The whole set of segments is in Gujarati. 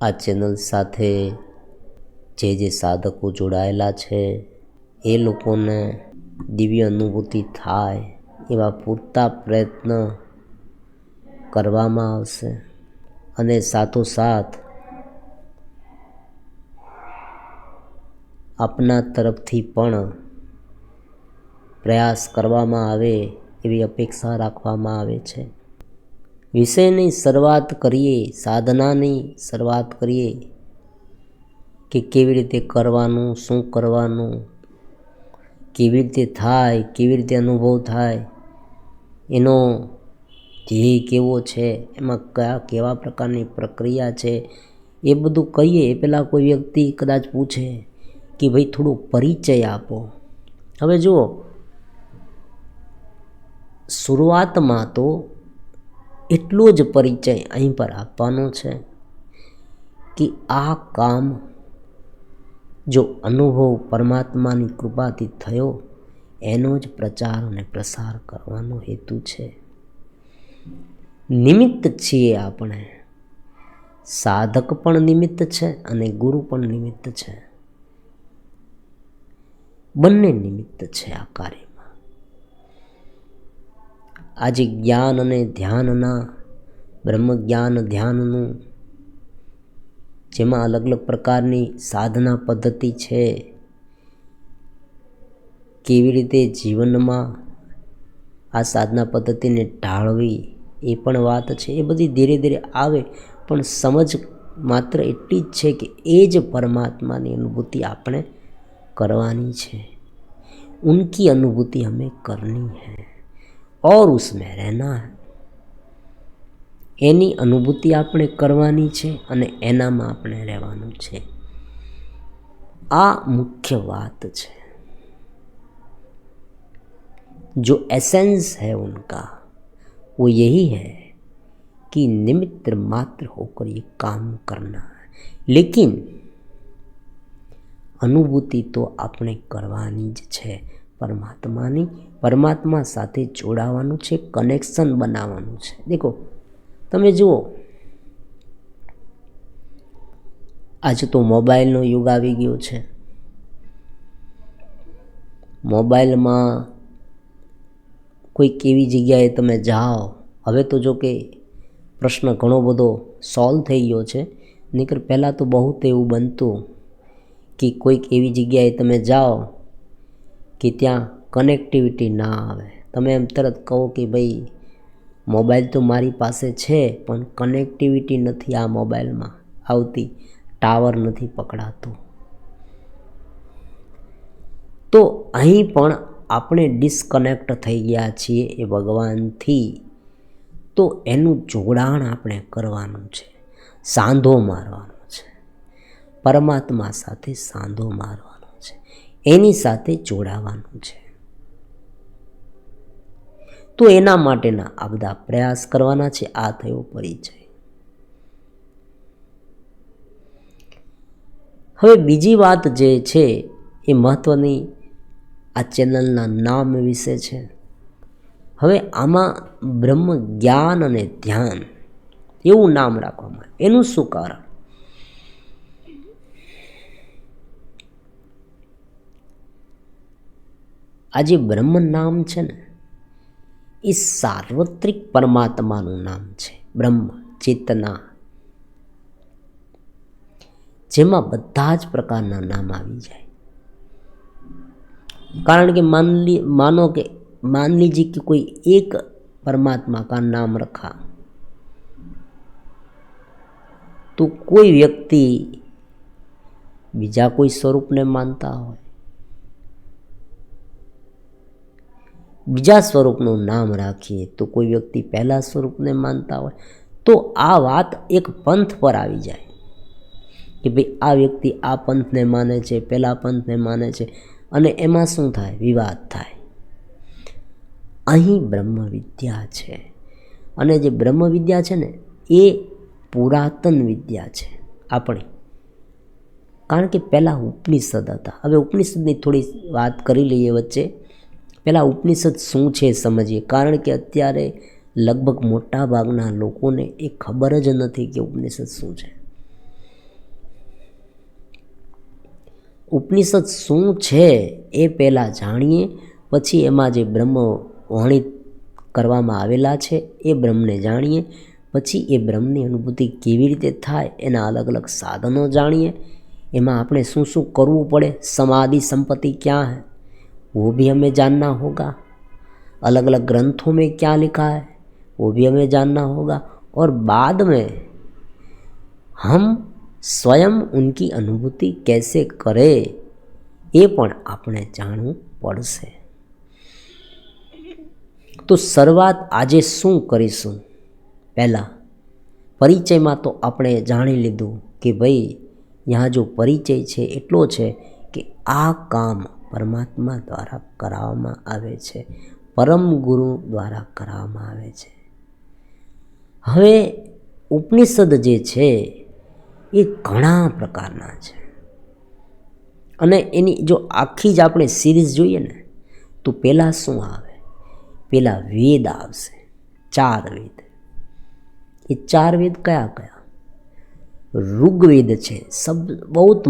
આ ચેનલ સાથે જે જે સાધકો જોડાયેલા છે, એ લોકોને દિવ્ય અનુભૂતિ થાય એવા પૂરતા પ્રયત્ન કરવામાં આવશે. અને સાથોસાથ આપના તરફથી પણ પ્રયાસ કરવામાં આવે એવી અપેક્ષા રાખવામાં આવે છે. વિષયની શરૂઆત કરીએ, સાધનાની શરૂઆત કરીએ કે કેવી રીતે કરવાનું, શું કરવાનું, કેવી રીતે થાય, કેવી રીતે અનુભવ થાય, એનો ધ્યેય કેવો છે, એમાં કયા, કેવા પ્રકારની પ્રક્રિયા છે, એ બધું કહીએ. એ પહેલાં કોઈ વ્યક્તિ કદાચ પૂછે કે ભાઈ થોડો પરિચય આપો. હવે જુઓ, શરૂઆતમાં તો એટલો જ પરિચય અહીં પર આપવાનો છે કે આ કામ જો અનુભવ પરમાત્માની કૃપાથી થયો, એનો જ પ્રચાર અને પ્રસાર કરવાનો હેતુ છે. નિમિત્ત છીએ આપણે. સાધક પણ નિમિત્ત છે અને ગુરુ પણ નિમિત્ત છે. બંને નિમિત્ત છે આ કાર્યમાં આજે જ્ઞાન અને ધ્યાનના, બ્રહ્મજ્ઞાન ધ્યાનનું, જેમાં અલગ અલગ પ્રકારની સાધના પદ્ધતિ છે, કેવી રીતે જીવનમાં આ સાધના પદ્ધતિને ટાળવી, એ પણ વાત છે. એ બધી ધીરે ધીરે આવે, પણ સમજ માત્ર એટલી જ છે કે એ જ પરમાત્માની અનુભૂતિ આપણે કરવાની છે. ઉનકી અનુભૂતિ હમે કરની હૈ. और उसमें रहना है એની અનુભૂતિ આપણે કરવાની છે અને એનામાં આપણે રહેવાનું છે આ મુખ્ય વાત છે जो एसेंस है उनका वो यही है कि निमित्त मात्र होकर ये काम करना है लेकिन અનુભૂતિ તો આપણે કરવાની જ છે પરમાત્માની, પરમાત્મા સાથે જોડાવાનું છે કનેક્શન બનાવવાનું છે. દેખો, તમે જુઓ, આજે તો મોબાઈલનો યુગ આવી ગયો છે. મોબાઈલમાં કોઈક એવી જગ્યાએ તમે જાઓ, હવે તો જો કે પ્રશ્ન ઘણો બધો સોલ્વ થઈ ગયો છે. નહીતર પહેલાં તો બહુ એવું બનતું કે કોઈક એવી જગ્યાએ તમે જાઓ કે ત્યાં કનેક્ટિવિટી ના આવે. તમે એમ તરત કહો કે ભાઈ મોબાઈલ તો મારી પાસે છે, પણ કનેક્ટિવિટી નથી આ મોબાઈલમાં આવતી ટાવર નથી પકડાતું. તો અહીં પણ આપણે ડિસ્કનેક્ટ થઈ ગયા છીએ એ ભગવાનથી. તો એનું જોડાણ આપણે કરવાનું છે. સાંધો મારવાનો છે. પરમાત્મા સાથે સાંધો મારવાનો છે. એની સાથે જોડાવાનું છે. તો એના માટેના આ બધા પ્રયાસ કરવાના છે. આ થયો પરિચય. હવે બીજી વાત જે છે એ મહત્ત્વની આ ચેનલના નામ વિશે છે. હવે આમાં બ્રહ્મ જ્ઞાન અને ધ્યાન એવું નામ રાખવામાં એનું શું કારણ? આ જે બ્રહ્મ નામ છે ને એ સાર્વત્રિક પરમાત્માનું નામ છે બ્રહ્મ ચેતના જેમાં બધા જ પ્રકારના નામ આવી જાય કારણ કે मान ली मानो कि मान लीजिए कि कोई एक परमात्मा का नाम रखा तो कोई व्यक्ति બીજા કોઈ સ્વરૂપને માનતા હોય બીજા સ્વરૂપનું નામ રાખીએ તો કોઈ વ્યક્તિ પહેલાં સ્વરૂપને માનતા હોય, તો આ વાત એક પંથ પર આવી જાય. કે ભાઈ આ વ્યક્તિ આ પંથને માને છે, પહેલાં પંથને માને છે, અને એમાં શું થાય? વિવાદ થાય. અહીં બ્રહ્મ વિદ્યા છે. અને જે બ્રહ્મ વિદ્યા છે ને, એ પુરાતન વિદ્યા છે આપણી. કારણ કે પહેલાં ઉપનિષદ હતા. હવે ઉપનિષદની થોડી વાત કરી લઈએ વચ્ચે. પહેલાં ઉપનિષદ શું છે સમજીએ? કારણ કે અત્યારે લગભગ મોટા ભાગના લોકોને એ ખબર જ નથી કે ઉપનિષદ શું છે. ઉપનિષદ શું છે એ પહેલાં જાણીએ, પછી એમાં જે બ્રહ્મ વર્ણિત કરવામાં આવેલા છે એ બ્રહ્મને જાણીએ, પછી એ બ્રહ્મની અનુભૂતિ કેવી રીતે થાય એના અલગ અલગ સાધનો જાણીએ. એમાં આપણે શું શું કરવું પડે? સમાધિ સંપત્તિ ક્યાં वो भी हमें जानना होगा अलग अलग ग्रंथों में क्या लिखा है वो भी हमें जानना होगा और बाद में हम स्वयं उनकी अनुभूति कैसे કરે એ પણ આપણે જાણવું પડશે તો શરૂઆત આજે શું કરીશું પહેલાં પરિચયમાં તો આપણે જાણી લીધું કે ભાઈ यहाँ જો પરિચય છે એટલો છે કે આ કામ પરમાત્મા દ્વારા કરાવવામાં આવે છે. પરમ ગુરુ દ્વારા કરાવવામાં આવે છે. હવે ઉપનિષદ જે છે, એ ઘણા પ્રકારના છે. અને એની જો આખી જ આપણે સિરીઝ જોઈએ ને, તો પહેલાં શું આવે? પહેલાં વેદ આવશે, ચાર વેદ. એ ચાર વેદ કયા કયા? ઋગ્વેદ છે. સબ બહુ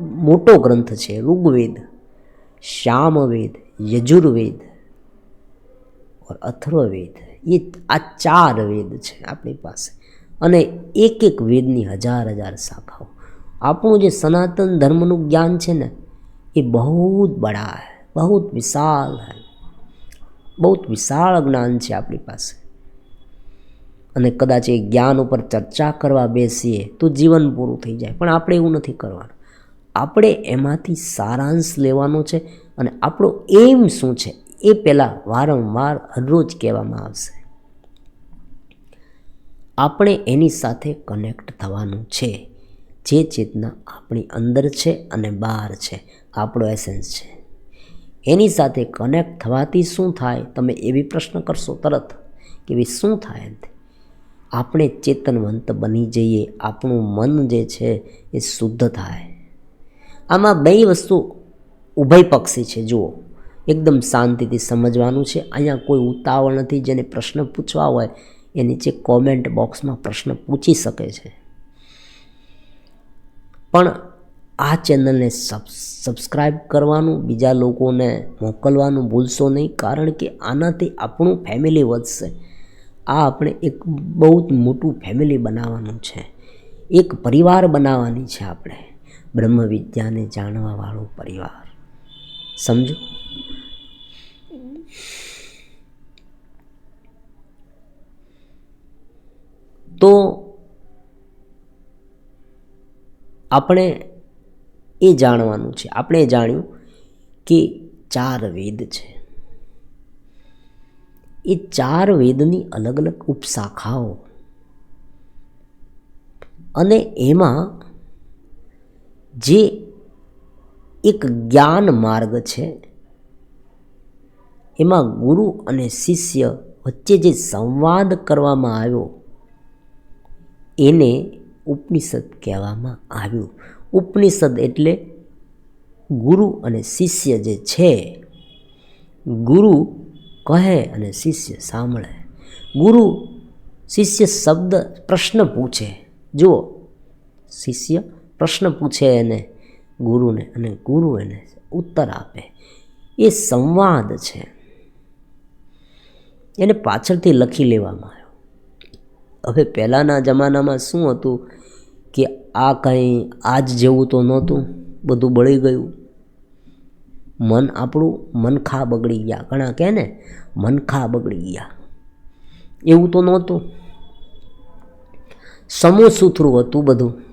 મોટો ગ્રંથ છે, ઋગ્વેદ. શ્યામવેદ યજુર્વેદ ઓર અથર્વવેદ એ આ ચાર વેદ છે આપણી પાસે અને એક એક વેદની હજાર હજાર શાખાઓ આપણું જે સનાતન ધર્મનું જ્ઞાન છે ને એ બહુ બડા હૈ બહુ વિશાળ હૈ બહુ વિશાળ જ્ઞાન છે આપણી પાસે અને કદાચ એ જ્ઞાન ઉપર ચર્ચા કરવા બેસીએ તો જીવન પૂરું થઈ જાય, પણ આપણે એવું નથી કરવાનું. આપણે એમાંથી સારાંશ લેવાનો છે અને આપણો એમ શું છે એ પહેલાં વારંવાર હરરોજ કહેવામાં આવશે. આપણે એની સાથે કનેક્ટ થવાનું છે. જે ચેતના આપણી અંદર છે અને બહાર છે. આપણો એસેન્સ છે. એની સાથે કનેક્ટ થવાથી શું થાય? તમે એવી પ્રશ્ન કરશો તરત કે ભાઈ શું થાય આપણે ચેતનવંત બની જઈએ. આપણું મન જે છે એ શુદ્ધ થાય. આમાં બે વસ્તુ ઉભય પક્ષી છે, જુઓ. એકદમ શાંતિથી સમજવાનું છે. અહીંયા કોઈ ઉતાવળ નથી, જેને પ્રશ્ન પૂછવા હોય, એ નીચે કોમેન્ટ બોક્સમાં પ્રશ્ન પૂછી શકે છે. પણ આ ચેનલને સબસ્ક્રાઈબ કરવાનું, બીજા લોકોને મોકલવાનું ભૂલશો નહીં, કારણ કે આનાથી આપણું ફેમિલી વધશે. આ આપણે એક બહુ જ મોટું ફેમિલી બનાવવાનું છે. એક પરિવાર બનાવવાની છે આપણે. બ્રહ્મ વિદ્યાને જાણવાવાળો પરિવાર. સમજો? તો આપણે એ જાણવાનું છે. આપણે જાણ્યું કે ચાર વેદ છે. એ ચાર વેદની અલગ અલગ ઉપશાખાઓ. અને એમાં જે એક જ્ઞાન માર્ગ છે, એમાં ગુરુ અને શિષ્ય વચ્ચે જે સંવાદ કરવામાં આવ્યો, એને ઉપનિષદ કહેવામાં આવ્યું. ઉપનિષદ એટલે ગુરુ અને શિષ્ય જે છે, ગુરુ કહે અને શિષ્ય સાંભળે. ગુરુ શિષ્ય શબ્દ પ્રશ્ન પૂછે. જુઓ, શિષ્ય પ્રશ્ન પૂછે એને ગુરુને અને ગુરુ એને ઉત્તર આપે. એ સંવાદ છે. એને પાછળથી લખી લેવામાં આવ્યો. હવે પહેલાંના જમાનામાં શું હતું કે આ કંઈ આજ જેવું તો નહોતું, બધું બળી ગયું. મન આપણું મનખા બગડી ગયા. ઘણા કહે ને, મનખા બગડી ગયા. એવું તો નહોતું. સમો સુથરું હતું બધું.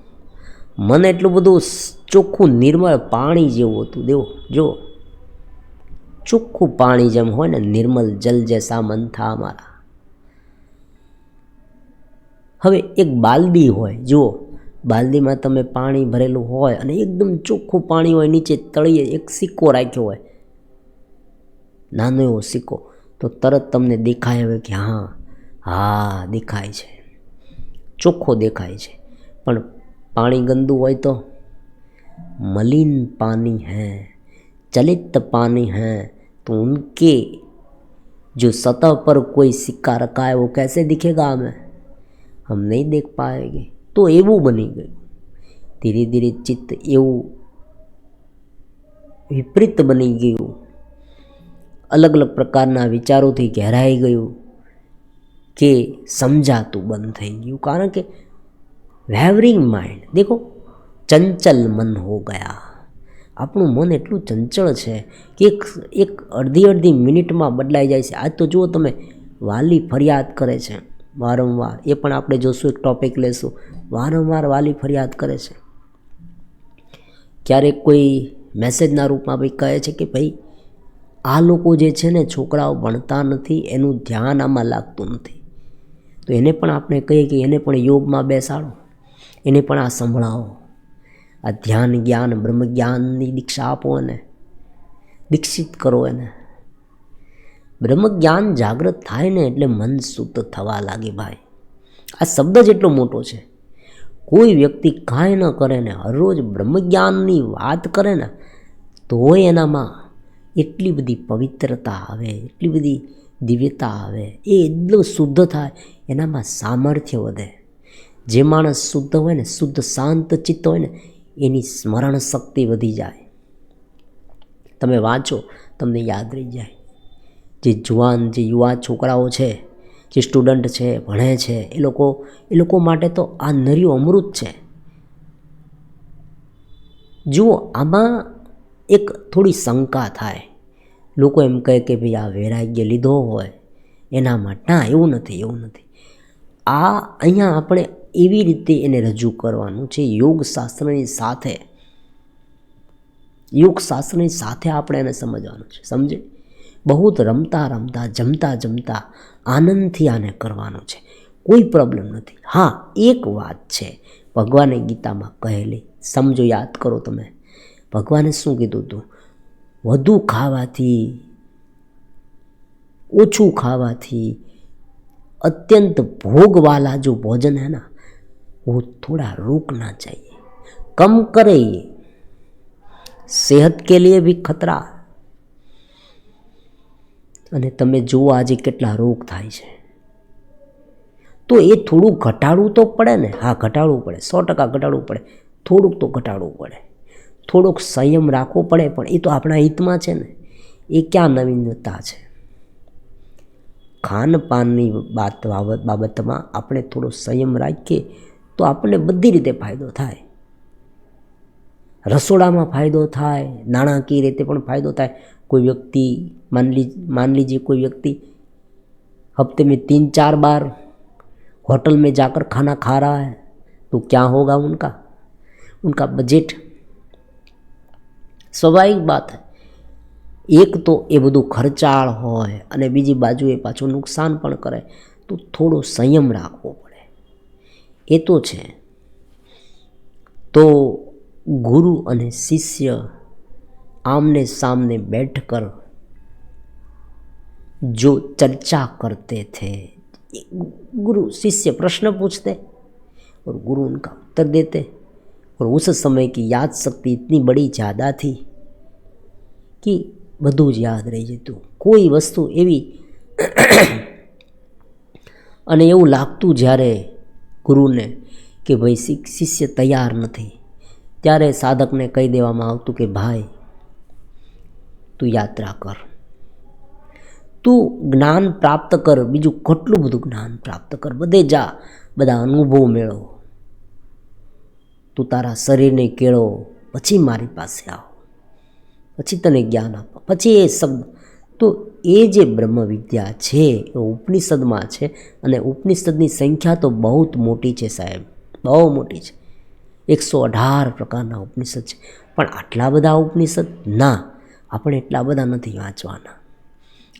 મન એટલું બધું ચોખ્ખું નિર્મળ પાણી જેવું હતું. દેવો જો ચોખ્ખું પાણી જેમ હોય ને નિર્મલ જલ જેસા મન થા અમારા. હવે એક બાલદી હોય, જુઓ. બાલદીમાં તમે પાણી ભરેલું હોય અને એકદમ ચોખ્ખું પાણી હોય, નીચે તળીએ એક સિક્કો રાખ્યો હોય. નાનો એવો સિક્કો. તો તરત તમને દેખાય હવે કે હા હા, દેખાય છે. ચોખ્ખો દેખાય છે. પણ पानी गंदू हो तो। मलिन पानी है, चलित पानी है तो उनके जो सतह पर कोई सिक्का रखा है, वो कैसे दिखेगा हमें? हम नहीं देख पाएँगे। तो एवं बनी गई। धीरे धीरे चित्त एवं વિપરીત अलग ગયું અલગ विचारों थी गहराई गयो के समझा तो बंद थी ગયું कारण के વેવરિંગ માઇન્ડ દેખો ચંચલ મન હો ગયા આપણું મન એટલું ચંચળ છે કે એક એક અડધી અડધી મિનિટમાં બદલાઈ જાય છે આજ તો જુઓ તમે વાલી ફરિયાદ કરે છે વારંવાર એ પણ આપણે જોશું એક ટોપિક લેશું વારંવાર વાલી ફરિયાદ કરે છે ક્યારેક કોઈ મેસેજના રૂપમાં ભાઈ કહે છે કે ભાઈ આ લોકો જે છે ને છોકરાઓ ભણતા નથી, એનું ધ્યાન આમાં લાગતું નથી. તો એને પણ આપણે કહીએ કે એને પણ યોગમાં બેસાડો. એને પણ આ સંભળાવો. આ ધ્યાન જ્ઞાન બ્રહ્મજ્ઞાનની દીક્ષા આપો એને. દીક્ષિત કરો એને. બ્રહ્મ જ્ઞાન જાગૃત થાય ને એટલે મન શુદ્ધ થવા લાગે ભાઈ. આ શબ્દ જ એટલો મોટો છે. કોઈ વ્યક્તિ કાંઈ ન કરે ને હરરોજ બ્રહ્મજ્ઞાનની વાત કરે ને, તોય એનામાં એટલી બધી પવિત્રતા આવે, એટલી બધી દિવ્યતા આવે, એ એટલું શુદ્ધ થાય, એનામાં સામર્થ્ય વધે. જે માણસ શુદ્ધ હોય ને, શુદ્ધ શાંત ચિત્ત હોય ને, એની સ્મરણ શક્તિ વધી જાય. તમે વાંચો, તમને યાદ રહી જાય. જે જુવાન, જે યુવા છોકરાઓ છે, જે સ્ટુડન્ટ છે, ભણે છે, એ લોકો એ લોકો માટે તો આ નર્યું અમૃત છે. જુઓ, આમાં એક થોડી શંકા થાય. લોકો એમ કહે કે ભાઈ આ વૈરાગ્ય લીધો હોય, એના માટે, ના, એવું નથી એવું નથી. આ અહીંયા આપણે એવી રીતે એને રજૂ કરવાનું છે યોગશાસ્ત્રની સાથે. યોગશાસ્ત્રની સાથે આપણે એને સમજવાનું છે, સમજે? બહુ જ રમતા રમતા, જમતા જમતા આનંદથી આને કરવાનું છે. કોઈ પ્રોબ્લેમ નથી. હા, એક વાત છે, ભગવાને ગીતામાં કહેલી, સમજો, યાદ કરો તમે. ભગવાને શું કીધું હતું વધુ ખાવાથી, ઓછું ખાવાથી અત્યંત ભોગવાલા જો ભોજન હે ના वो थोड़ा रुकना चाहिए कम करे ये सेहत के लिए भी खतरा અને તમે જુઓ આજે કેટલા રોગ થાય છે તો એ થોડું ઘટાડવું તો પડે ને હા ઘટાડવું પડે સો ટકા ઘટાડવું પડે થોડુંક તો ઘટાડવું પડે થોડોક સંયમ રાખવો પડે પણ એ તો આપણા હિતમાં છે ને એ ક્યાં નવીનતા છે ખાનપાનની બાત બાબત બાબતમાં આપણે થોડો સંયમ રાખીએ તો આપણને બધી રીતે ફાયદો થાય રસોડામાં ફાયદો થાય નાણાકીય રીતે પણ ફાયદો થાય कोई व्यक्ति मान लीज मान लीजिए कोई व्यक्ति हफ्ते में तीन चार बार होटल में जाकर खाना खा रहा है तो क्या होगा उनका उनका बजट સ્વાભાવિક બાત એક તો એ બધું ખર્ચાળ હોય અને બીજી બાજુએ પાછું નુકસાન પણ કરે તો થોડો સંયમ રાખવો પડે એ તો છે તો ગુરુ અને શિષ્ય आमने सामने बैठकर जो चर्चा करते थे गुरु शिष्य प्रश्न पूछते और गुरु उनका उत्तर देते और उस समय की याद शक्ति इतनी बड़ी ज़्यादा थी कि બધું જ યાદ રહી જતું કોઈ વસ્તુ એવી અને એવું લાગતું જ્યારે ગુરુને કે ભાઈ શિષ્ય તૈયાર નથી. ત્યારે સાધકને કહી દેવામાં આવતું કે, ભાઈ, તું યાત્રા કર. તું જ્ઞાન પ્રાપ્ત કર, બીજું કેટલું બધું જ્ઞાન પ્રાપ્ત કર. બધે જા, બધા અનુભવ મેળવો. તું તારા શરીરને કેળવો પછી મારી પાસે આવ. પછી તને જ્ઞાન આપો પછી એ શબ્દ તો એ જે બ્રહ્મ વિદ્યા છે, એ ઉપનિષદમાં છે અને ઉપનિષદની સંખ્યા તો બહુ જ મોટી છે સાહેબ, બહુ મોટી છે. એકસો અઢાર પ્રકારના ઉપનિષદ છે. પણ આટલા બધા ઉપનિષદ? ના, આપણે એટલા બધા નથી વાંચવાના.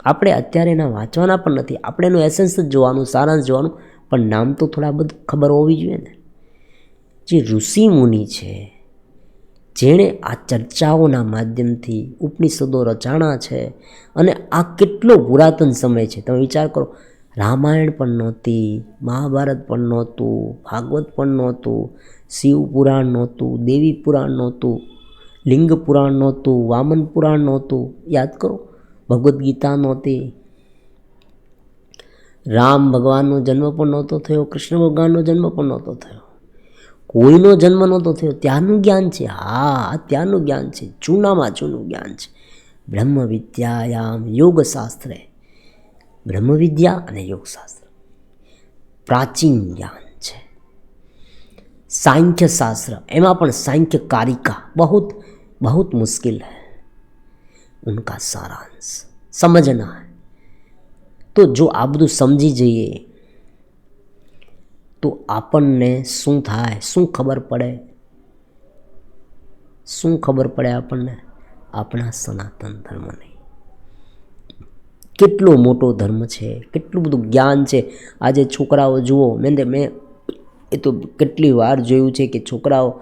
આપણે અત્યારે એના વાંચવાના પણ નથી. આપણે એનું એસેન્સ જ જોવાનું, સારાંશ જોવાનું, પણ નામ તો થોડા બધું ખબર હોવી જોઈએ ને. જે ઋષિ મુનિ છે જેણે આ ચર્ચાઓના માધ્યમથી ઉપનિષદો રચાણા છે અને આ કેટલો પુરાતન સમય છે. તમે વિચાર કરો, રામાયણ પણ નહોતી, મહાભારત પણ નહોતું, ભાગવત પણ નહોતું, શિવ પુરાણ નહોતું, દેવી પુરાણ નહોતું, લિંગ પુરાણ નહોતું, વામન પુરાણ નહોતું. યાદ કરો, ભગવદ્ ગીતા નહોતી. રામ ભગવાનનો જન્મ પણ નહોતો થયો, કૃષ્ણ ભગવાનનો જન્મ પણ નહોતો થયો. કોઈનો જન્મ નહોતો થયો ત્યાંનું જ્ઞાન છે હા આ ત્યાંનું જ્ઞાન છે ચૂનામાં ચૂનું જ્ઞાન છે બ્રહ્મ વિદ્યાયામ યોગશાસ્ત્રે બ્રહ્મ વિદ્યા અને યોગશાસ્ત્ર પ્રાચીન જ્ઞાન છે सांख्य शास्त्र એમાં પણ सांख्य कारिका बहुत बहुत मुश्किल है उनका सारांश समझना है તો જો આ બધું સમજી જઈએ તો આપણને શું થાય? શું ખબર પડે? શું ખબર પડે આપણને? આપણા સનાતન ધર્મની. કેટલો મોટો ધર્મ છે, કેટલું બધું જ્ઞાન છે. આજે છોકરાઓ, જુઓ, મેં મેં એ તો કેટલી વાર જોયું છે કે છોકરાઓ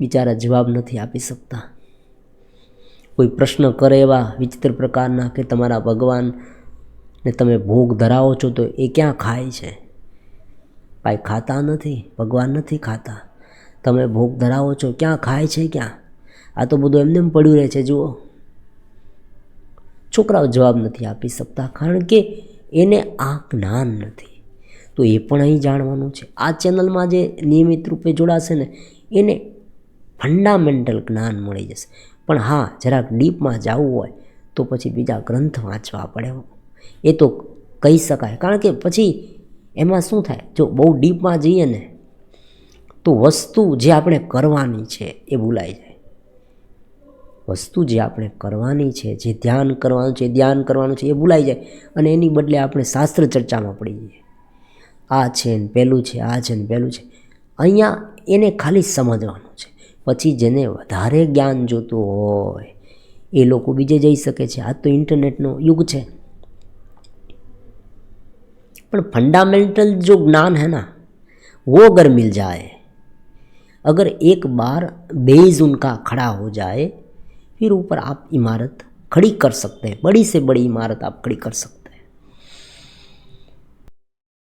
બિચારા જવાબ નથી આપી શકતા. કોઈ પ્રશ્ન કરે એવા વિચિત્ર પ્રકારના કે તમારા ભગવાનને તમે ભોગ ધરાવો છો તો એ ક્યાં ખાય છે? ભાઈ ખાતા નથી, ભગવાન નથી ખાતા. તમે ભોગ ધરાવો છો, ક્યાં ખાય છે ક્યાં? આ તો બધું એમને એમ પડ્યું રહે છે, જુઓ. છોકરાઓ જવાબ નથી આપી શકતા, કારણ કે એને આ જ્ઞાન નથી. તો એ પણ અહીં જાણવાનું છે. આ ચેનલમાં જે નિયમિત રૂપે જોડાશે ને, એને ફંડામેન્ટલ જ્ઞાન મળી જશે. પણ હા, જરાક ડીપમાં જવું હોય, તો પછી બીજા ગ્રંથ વાંચવા પડે. એ તો કહી શકાય. કારણ કે પછી એમાં શું થાય? જો બહુ ડીપમાં જઈએ ને, તો વસ્તુ જે આપણે કરવાની છે એ ભૂલાઈ જાય. વસ્તુ જે આપણે કરવાની છે, જે ધ્યાન કરવાનું છે, ધ્યાન કરવાનું છે એ ભૂલાઈ જાય અને એની બદલે આપણે શાસ્ત્ર ચર્ચામાં પડી જઈએ. આ છે ને પહેલું છે, આ છે ને પહેલું છે. અહીંયા એને ખાલી સમજવાનું છે. પછી જેને વધારે જ્ઞાન જોતું હોય, એ લોકો બીજે જઈ શકે છે. આ તો ઇન્ટરનેટનો યુગ છે. पर फंडामेंटल जो ज्ञान है ना, वो अगर मिल जाए, अगर एक बार बेज उनका खड़ा हो जाए, फिर ऊपर आप इमारत खड़ी कर सकते हैं, बड़ी से बड़ी इमारत आप खड़ी कर सकते हैं।